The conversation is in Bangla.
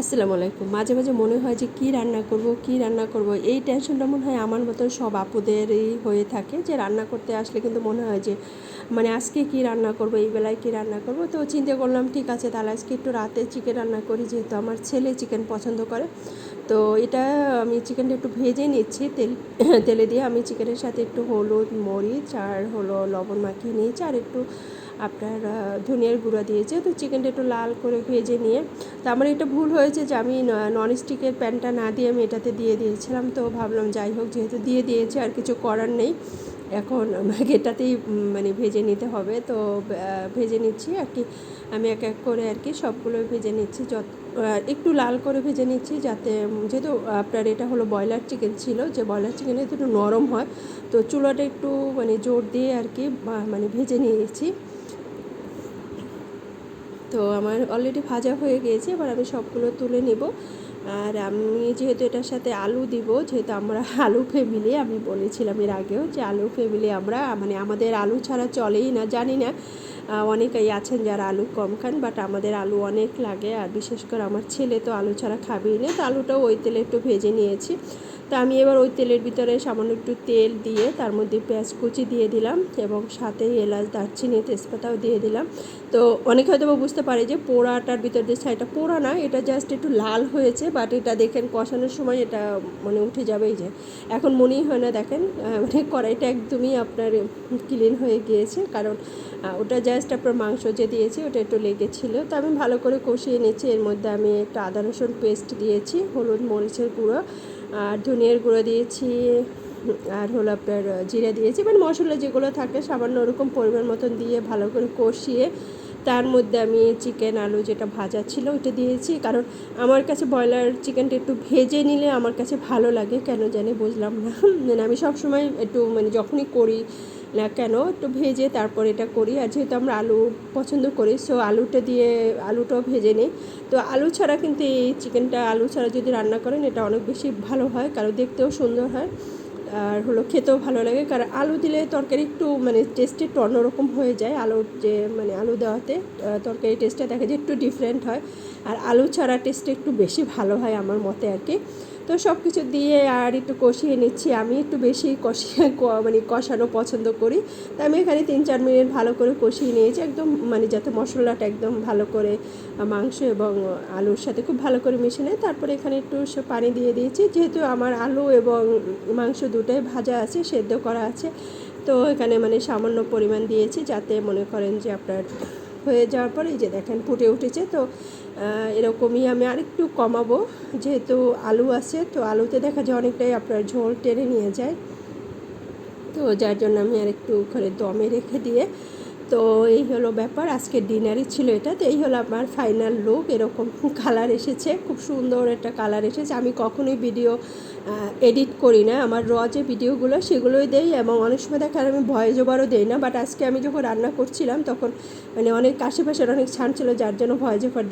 আসসালামু আলাইকুম। মাঝে মাঝে মনে হয় যে কী রান্না করব, কী রান্না করব, এই টেনশনটা মনে হয় আমার মতন সব আপুদেরই হয়ে থাকে যে রান্না করতে আসলে কিন্তু মনে হয় যে মানে আজকে কী রান্না করব, এই বেলায় কী রান্না করব? তো চিন্তা করলাম, ঠিক আছে, তাহলে আজকে একটু রাতে চিকেন রান্না করি, যেহেতু আমার ছেলে চিকেন পছন্দ করে। তো এটা আমি চিকেনটা একটু ভেজে নিচ্ছি, তেল, তেলে দিয়ে আমি চিকেনের সাথে একটু হলুদ মরিচ আর হলো লবণ মাখিয়ে নিয়েছি আর একটু আপনার ধনিয়ার গুঁড়া দিয়েছে। তো চিকেনটা একটু লাল করে ভেজে নিয়ে, তো আমার এটা ভুল হয়েছে যে আমি নন স্টিকের প্যানটা না দিয়ে আমি এটাতে দিয়ে দিয়েছিলাম। তো ভাবলাম যাই হোক, যেহেতু দিয়ে দিয়েছে আর কিছু করার নেই, এখন আমাকে এটাতেই মানে ভেজে নিতে হবে। তো ভেজে নিচ্ছি আর কি। আমি এক এক করে আর কি সবগুলো ভেজে নিচ্ছি। যত একটু লাল করে ভেজে নিচ্ছি যাতে যেহেতু আপনার এটা হলো ব্রয়লার চিকেন ছিল, যে ব্রয়লার চিকেন একটু নরম হয়। তো চুলাটা একটু মানে জোর দিয়ে আর কি মানে ভেজে নিয়েছি। তো আমার অলরেডি ভাজা হয়ে গিয়েছে, এবার আমি সবগুলো তুলে নেব। আর আমি যেহেতু এটার সাথে আলু দিব, যেহেতু আমরা আলু ফ্যামিলি আমি বলেছিলাম এর আগেও যে আলু ফ্যামিলি আমরা মানে আমাদের আলু ছাড়া চলেই না, জানি না। অনেকেই আছেন যারা আলু কম খান বাট আমাদের আলু অনেক লাগে। আর বিশেষ করে আমার ছেলে তো আলু ছাড়া খাবেই না, তো আলুটাও ওই তেলে একটু ভেজে নিয়েছি। তো আমি এবার ওই তেলের ভিতরে সামান্য একটু তেল দিয়ে তার মধ্যে পেঁয়াজ কুচি দিয়ে দিলাম এবং সাথে এলাচ, দারচিনি, তেজপাতাও দিয়ে দিলাম। তো অনেকে হয়তো বুঝতে পারে যে পোড়াটার ভিতর যে ছাইটা পোড়া না, এটা জাস্ট একটু লাল হয়েছে বাট এটা দেখেন কষানোর সময় এটা মানে উঠে যাবেই যে। এখন মনেই হয় না, দেখেন মানে কড়াইটা একদমই আপনার ক্লিন হয়ে গিয়েছে, কারণ ওটা জাস্ট আপনার মাংস যে দিয়েছি, ওটা একটু লেগেছিলো। তো আমি ভালো করে কষিয়ে নিচ্ছি এর মধ্যে আমি একটা আদা রসুন পেস্ট দিয়েছি, হলুদ, মরিচের গুঁড়ো আর ধনিয়ার গুঁড়ো দিয়েছি, আর হলো আপনার জিরে দিয়েছি। মানে মশলা যেগুলো থাকে সামান্য ওরকম পরিমাণ মতন দিয়ে ভালো করে কষিয়ে তার মধ্যে আমি চিকেন, আলু যেটা ভাজা ছিল ওইটা দিয়েছি। কারণ আমার কাছে ব্রয়লার চিকেনটা একটু ভেজে নিলে আমার কাছে ভালো লাগে, কেন জানি বুঝলাম না। মানে আমি সবসময় একটু মানে যখনই করি না কেন? একটু ভেজে তারপর এটা করি। আর যেহেতু আমরা আলু পছন্দ করি সো আলুটা দিয়ে আলুটাও ভেজে নিই। তো আলু ছাড়া কিন্তু এই চিকেনটা আলু ছাড়া যদি রান্না করেন, এটা অনেক বেশি ভালো হয়, কারণ দেখতেও সুন্দর হয়। আর হলো খেতেও ভালো লাগে। কারণ আলু দিলে তরকারি একটু মানে টেস্ট একটু অন্যরকম হয়ে যায় আলুর যে মানে আলু দেওয়াতে। তরকারি টেস্টটা দেখা যায় একটু ডিফারেন্ট হয়। আর আলু ছাড়া টেস্টটা একটু বেশি ভালো হয় আমার মতে আর কি। তো সব কিছু দিয়ে আর একটু কষিয়ে নিচ্ছি। আমি একটু বেশি কষিয়ে মানে কষানো পছন্দ করি। তো আমি এখানে তিন, চার মিনিট ভালো করে কষিয়ে নিয়েছি। একদম মানে যাতে মশলাটা একদম ভালো করে মাংস এবং আলুর সাথে খুব ভালো করে মিশে নেয়। তারপরে এখানে একটু পানি দিয়ে দিয়েছি। যেহেতু আমার আলু এবং মাংস দুটোই ভাজা আছে, সেদ্ধ করা আছে, তো এখানে মানে সামান্য পরিমাণ দিয়েছি। যাতে মনে করেন যে আপনার হয়ে যাওয়ার পরে এই যে দেখেন ফুটে উঠেছে, তো এরকমই আমি আরেকটু কমাবো। যেহেতু আলু আছে, তো আলুতে দেখা যায় অনেকটাই আপনার ঝোল টেনে নিয়ে যায়। তো যার জন্য আমি আর একটু ওখানে দমে রেখে দিয়ে তো এই হলো ব্যাপার আজকে ডিনারই ছিল এটা। তো এই হলো আমার ফাইনাল লুক এরকম কালার এসেছে, খুব সুন্দর একটা কালার এসেছে। আমি কখনোই ভিডিও এডিট করি না। আমার র যে ভিডিওগুলো সেগুলোই দেই এবং অনেক সময় দেখা আমি ভয়েস ওভারও দেই না। বাট আজকে আমি যখন রান্না করছিলাম, তখন মানে অনেক আশেপাশের অনেক ছাড় ছিল, যার জন্য ভয়েস ওভার